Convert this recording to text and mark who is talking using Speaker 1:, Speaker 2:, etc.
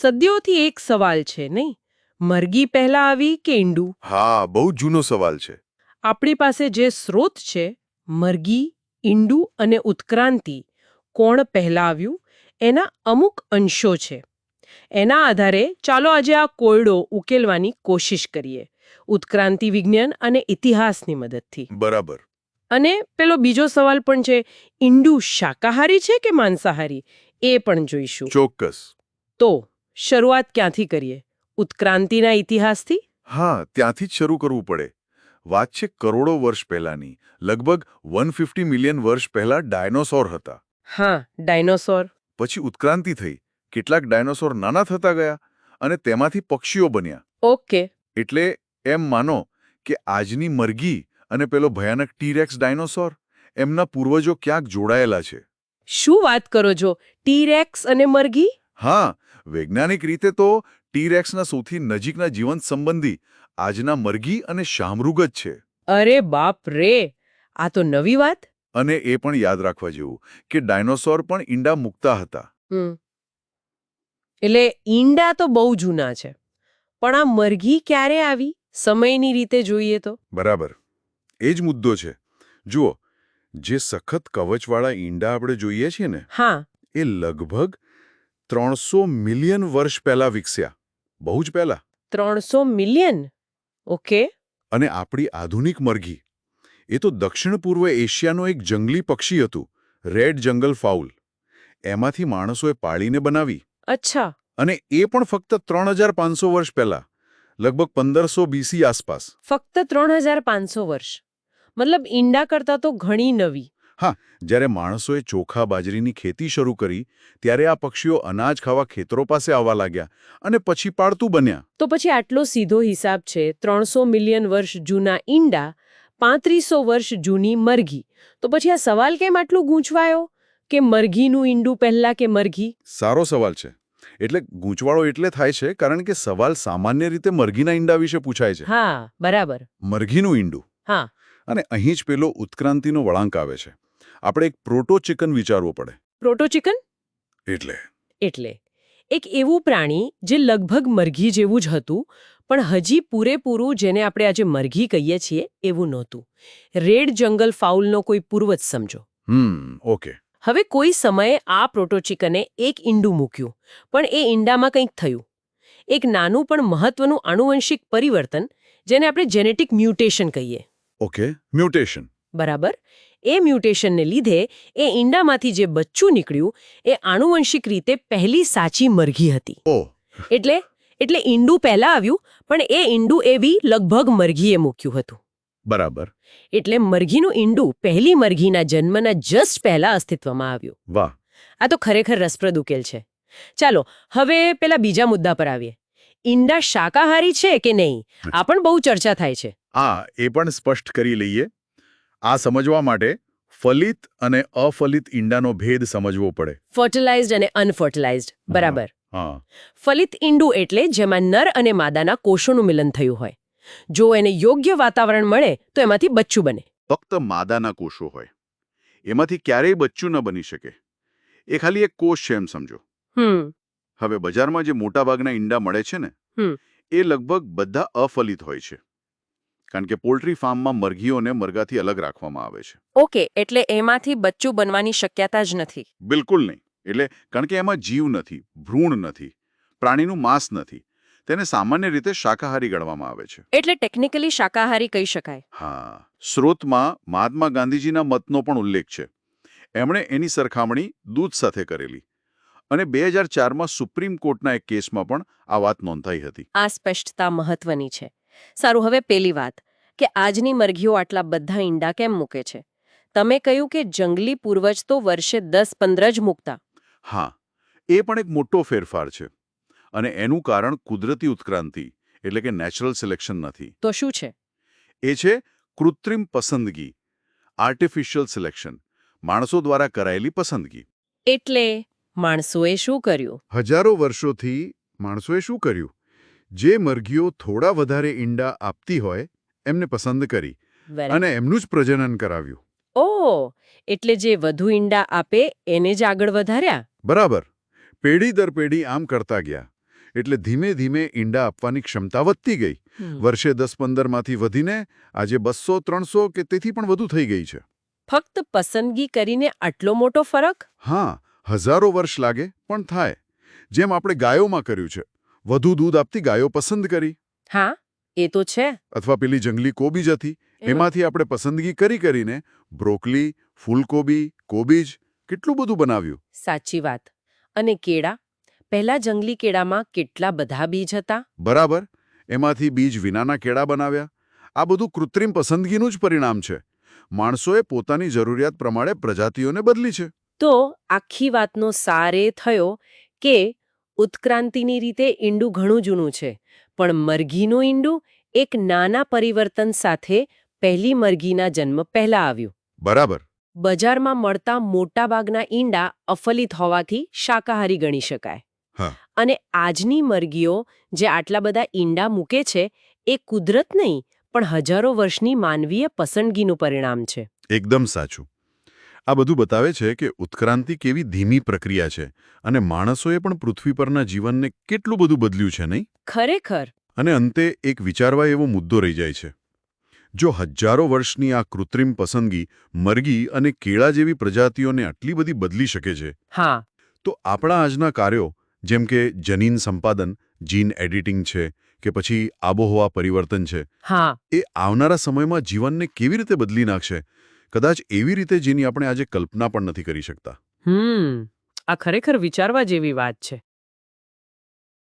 Speaker 1: સદીઓથી એક સવાલ છે નહીં? મરઘી પહેલા આવી કે ઈંડું?
Speaker 2: હા બહુ જૂનો સવાલ છે.
Speaker 1: આપણી પાસે જે સ્રોત છે મરઘી ઈંડું અને ઉત્ક્રાંતિ કોણ પહેલા આવ્યું? એના અમુક અંશો છે. એના આધારે ચાલો આજે આ કોયડો ઉકેલવાની કોશિશ કરીએ ઉત્ક્રાંતિ વિજ્ઞાન અને ઇતિહાસની મદદથી.
Speaker 2: બરાબર.
Speaker 1: અને પેલો બીજો સવાલ પણ છે ઈંડું શાકાહારી છે કે માંસાહારી? એ પણ જોઈશું.
Speaker 2: ચોક્કસ.
Speaker 1: તો શરૂઆત ક્યાંથી કરીએ? ઉત્ક્રાંતિના ઇતિહાસથી?
Speaker 2: હા ત્યાંથી જ શરૂ કરવું પડે. વાત છે કરોડો વર્ષ પહેલાની. લગભગ 150 મિલિયન વર્ષ પહેલા ડાયનોસોર હતા.
Speaker 1: હા ડાયનોસોર.
Speaker 2: પછી ઉત્ક્રાંતિ થઈ. કેટલાક ડાયનોસોર નાના થતા ગયા અને તેમાંથી પક્ષીઓ બન્યા.
Speaker 1: ઓકે.
Speaker 2: એટલે એમ માનો કે આજની મરઘી અને પેલો ભયાનક ટીરેક્સ ડાયનોસોર એમના પૂર્વજો ક્યાંક જોડાયેલા છે.
Speaker 1: શું વાત કરો છો? ટીરેક્સ અને મરઘી?
Speaker 2: હા વૈજ્ઞાનિક રીતે તો ટીરેક્સના સૌથી નજીકના જીવંત સંબંધી આજના મરઘી અને શામૃગ જ છે.
Speaker 1: અરે બાપ રે! આ તો નવી વાત?
Speaker 2: અને એ પણ યાદ રાખવા જેવું કે ડાયનોસોર પણ ઈંડા મૂકતા હતા.
Speaker 1: એટલે ઈંડા તો બહુ જૂના છે. પણ આ મરઘી ક્યારે આવી? સમયની રીતે જોઈએ તો.
Speaker 2: બરાબર. એ જ મુદ્દો છે. જુઓ જે સખત કવચવાળા ઈંડા આપણે જોઈએ છીએ ને
Speaker 1: હા.
Speaker 2: એ લગભગ ત્રણસો મિલિયન વર્ષ પહેલા વિકસ્યા. બહુ જ પહેલા.
Speaker 1: ત્રણસો મિલિયન? ઓકે.
Speaker 2: અને આપણી આધુનિક મરઘી. એ તો દક્ષિણ પૂર્વ એશિયાનું એક જંગલી પક્ષી હતું રેડ જંગલ ફાઉલ. એમાંથી માણસોએ પાળીને બનાવી.
Speaker 1: અચ્છા.
Speaker 2: અને એ પણ ફક્ત ત્રણ હજાર પાંચસો વર્ષ પહેલા લગભગ પંદરસો બીસી આસપાસ.
Speaker 1: ફક્ત ત્રણ હજાર પાંચસો વર્ષ. મતલબ ઈંડા કરતાં તો ઘણી નવી.
Speaker 2: જ્યારે માણસોએ ચોખા બાજરીની ખેતી શરૂ કરી ત્યારે આ પક્ષીઓ અનાજ ખાવા ખેતરો પાસે આવવા લાગ્યા અને પછી પાળતું બન્યા.
Speaker 1: તો પછી આટલો સીધો હિસાબ છે ત્રણસો મિલિયન વર્ષ જૂના ઈંડા પાંત્રીસો વર્ષ જૂની મરઘી. તો પછી આ સવાલ કેમ આટલું ગૂંચવાયો? કે મરઘીનું ઈંડું પહેલા કે મરઘી?
Speaker 2: સારો સવાલ છે. એટલે ગૂંચવાળો એટલે થાય છે કારણ કે સવાલ સામાન્ય રીતે મરઘીના ઈંડા વિશે પૂછાય છે.
Speaker 1: હા બરાબર.
Speaker 2: મરઘીનું ઈંડું.
Speaker 1: હા.
Speaker 2: અને અહીં જ પેલો ઉત્ક્રાંતિનો વળાંક આવે છે. આપણે એક પ્રોટો ચિકન વિચારવું પડે.
Speaker 1: Proto chicken?
Speaker 2: એટલે.
Speaker 1: એટલે. એક એવું પ્રાણી જે લગભગ મરઘી જેવું જ હતું પણ હજી પૂરેપૂરું જેને આપણે આજે મરઘી કહીએ છીએ એવું નહોતું. રેડ જંગલ ફાઉલનો કોઈ પૂર્વજ સમજો.
Speaker 2: હમ ઓકે.
Speaker 1: હવે કોઈ સમયે આ પ્રોટોચિકને એક ઈંડું મૂક્યું પણ એ ઈંડામાં કંઈક થયું. એક નાનું પણ મહત્વનું આનુવંશિક પરિવર્તન જેને આપણે જેનેટિક મ્યુટેશન કહીએ.
Speaker 2: ઓકે મ્યુટેશન
Speaker 1: બરાબર? એ મ્યુટેશનને લીધે એ ઈંડામાંથી જે બચ્ચું નીકળ્યું એ આનુવંશિક રીતે પહેલી સાચી મરઘી હતી. એટલે એટલે ઈંડું પહેલા આવ્યું પણ એ ઈંડું એવી લગભગ મરઘીએ મૂક્યું હતું.
Speaker 2: બરાબર.
Speaker 1: એટલે મરઘીનું ઈંડું પહેલી મરઘીના જન્મના જસ્ટ પહેલા અસ્તિત્વમાં આવ્યું.
Speaker 2: વાહ.
Speaker 1: આ તો ખરેખર રસપ્રદ ઉકેલ છે. ચાલો હવે પેલા બીજા મુદ્દા પર આવીએ. ઈંડા શાકાહારી છે કે નહીં? આ પણ બહુ ચર્ચા થાય છે.
Speaker 2: આ એ પણ સ્પષ્ટ કરી લઈએ. આ સમજવા માટે ફલિત અને અફલિત ઈંડાનો ભેદ સમજવો પડે.
Speaker 1: ફર્ટિલાઇઝ્ડ અને અનફર્ટિલાઇઝ્ડ. બરાબર.
Speaker 2: હા.
Speaker 1: ફલિત ઈંડું એટલે જેમાં નર અને માદાના કોષોનું મિલન થયું હોય. જો એને યોગ્ય વાતાવરણ મળે તો એમાંથી બચ્ચું બને.
Speaker 2: ફક્ત માદાના કોષો હોય. એમાંથી ક્યારેય બચ્ચું ન બની શકે. એ ખાલી એક કોષ છે એમ સમજો.
Speaker 1: હમ.
Speaker 2: હવે બજારમાં જે મોટાભાગના ઈંડા મળે છે ને એ લગભગ બધા અફલિત હોય છે. કારણ કે પોલ્ટ્રી ફાર્મમાં મરઘીઓને મરઘાથી અલગ રાખવામાં આવે છે.
Speaker 1: ઓકે એટલે એમાંથી બચ્ચું બનવાની શક્યતા જ નથી.
Speaker 2: બિલકુલ નહીં. એટલે કારણ કે એમાં જીવ નથી ભ્રૂણ નથી પ્રાણીનું માંસ નથી. તેને સામાન્ય રીતે શાકાહારી ગણવામાં આવે છે.
Speaker 1: એટલે ટેકનિકલી શાકાહારી કહી શકાય.
Speaker 2: હા. સ્રોતમાં મહાત્મા ગાંધીજીના મતનો પણ ઉલ્લેખ છે. એમણે એની સરખામણી દૂધ સાથે કરેલી. અને બે હજાર ચારમાં સુપ્રીમ કોર્ટના એક કેસમાં પણ આ વાત નોંધાઈ હતી.
Speaker 1: આ સ્પષ્ટતા મહત્વની છે. સારું હવે પેલી વાત કે આજની મરઘીઓ આટલા બધા ઈંડા કેમ મૂકે છે? તમે કહ્યું કે જંગલી પૂર્વજ તો વર્ષે દસ પંદર જ મૂકતા.
Speaker 2: હા એ પણ એક મોટો ફેરફાર છે. અને એનું કારણ કુદરતી ઉત્ક્રાંતિ એટલે કે નેચરલ સિલેક્શન નથી.
Speaker 1: તો શું છે?
Speaker 2: એ છે કૃત્રિમ પસંદગી આર્ટિફિશિયલ સિલેક્શન માણસો દ્વારા કરાયેલી પસંદગી.
Speaker 1: એટલે માણસોએ શું કર્યું?
Speaker 2: હજારો વર્ષોથી માણસોએ શું કર્યું? જે મરઘીઓ થોડા વધારે ઈંડા આપતી હોય એમને પસંદ કરી અને એમનું જ પ્રજનન કરાવ્યું.
Speaker 1: ઓ એટલે જે વધુ ઈંડા આપે એને જ આગળ વધાર્યા?
Speaker 2: બરાબર. પેઢી દર પેઢી આમ કરતા ગયા. એટલે ધીમે ધીમે ઈંડા આપવાની ક્ષમતા વધતી ગઈ. વર્ષે દસ પંદરમાંથી વધીને આજે બસો ત્રણસો કે તેથી પણ વધુ થઈ ગઈ છે.
Speaker 1: ફક્ત પસંદગી કરીને આટલો મોટો ફરક?
Speaker 2: હા હજારો વર્ષ લાગે પણ થાય. જેમ આપણે ગાયોમાં કર્યું છે. વધુ દૂધ આપતી ગાયો પસંદ કરી.
Speaker 1: હા એ તો છે.
Speaker 2: અથવા પેલી જંગલી કોબીજ હતી એમાંથી આપણે પસંદગી કરી કરીને બ્રોકલી ફૂલકોબી કોબીજ કેટલું બધું બનાવ્યું.
Speaker 1: સાચી વાત. અને કેળા? પહેલા જંગલી કેળામાં કેટલા બધા બીજ હતા?
Speaker 2: બરાબર. એમાંથી બીજ વિનાના કેળા બનાવ્યા. આ બધું કૃત્રિમ પસંદગીનું જ પરિણામ છે. માણસોએ પોતાની જરૂરિયાત પ્રમાણે પ્રજાતિઓને બદલી છે.
Speaker 1: તો આખી વાતનો સાર એ થયો કે ઉત્ક્રાંતિની રીતે ઈંડું ઘણું જૂનું છે પણ મરઘીનું ઈંડું એક નાના પરિવર્તન સાથે પહેલી મરઘીના જન્મ પહેલા આવ્યું.
Speaker 2: બરાબર.
Speaker 1: બજારમાં મળતા મોટાભાગના ઈંડા અફલિત હોવાથી શાકાહારી ગણી શકાય. અને આજની મરઘીઓ જે આટલા બધા ઈંડા મૂકે છે એ કુદરત નહીં પણ હજારો વર્ષની માનવીય પસંદગીનું પરિણામ છે.
Speaker 2: એકદમ સાચું. આ બધું બતાવે છે કે ઉત્ક્રાંતિ કેવી ધીમી પ્રક્રિયા છે અને માણસોએ પણ પૃથ્વી પરના જીવનને કેટલું બધું બદલ્યું છે નહીં?
Speaker 1: ખરેખર.
Speaker 2: અને અંતે એક વિચારવા એવો મુદ્દો રહી જાય છે. જો હજારો વર્ષની આ કૃત્રિમ પસંદગી મરઘી અને કેળા જેવી પ્રજાતિઓને આટલી બધી બદલી શકે છે
Speaker 1: હા.
Speaker 2: તો આપણા આજના કાર્યો જેમ કે જનીન સંપાદન જીન એડિટિંગ છે કે પછી આબોહવા પરિવર્તન છે
Speaker 1: હા.
Speaker 2: એ આવનારા સમયમાં જીવનને કેવી રીતે બદલી નાખશે? કદાચ એવી રીતે જેની આપણે આજે કલ્પના પણ નથી કરી શકતા.
Speaker 1: હમ, આ ખરેખર વિચારવા જેવી વાત છે.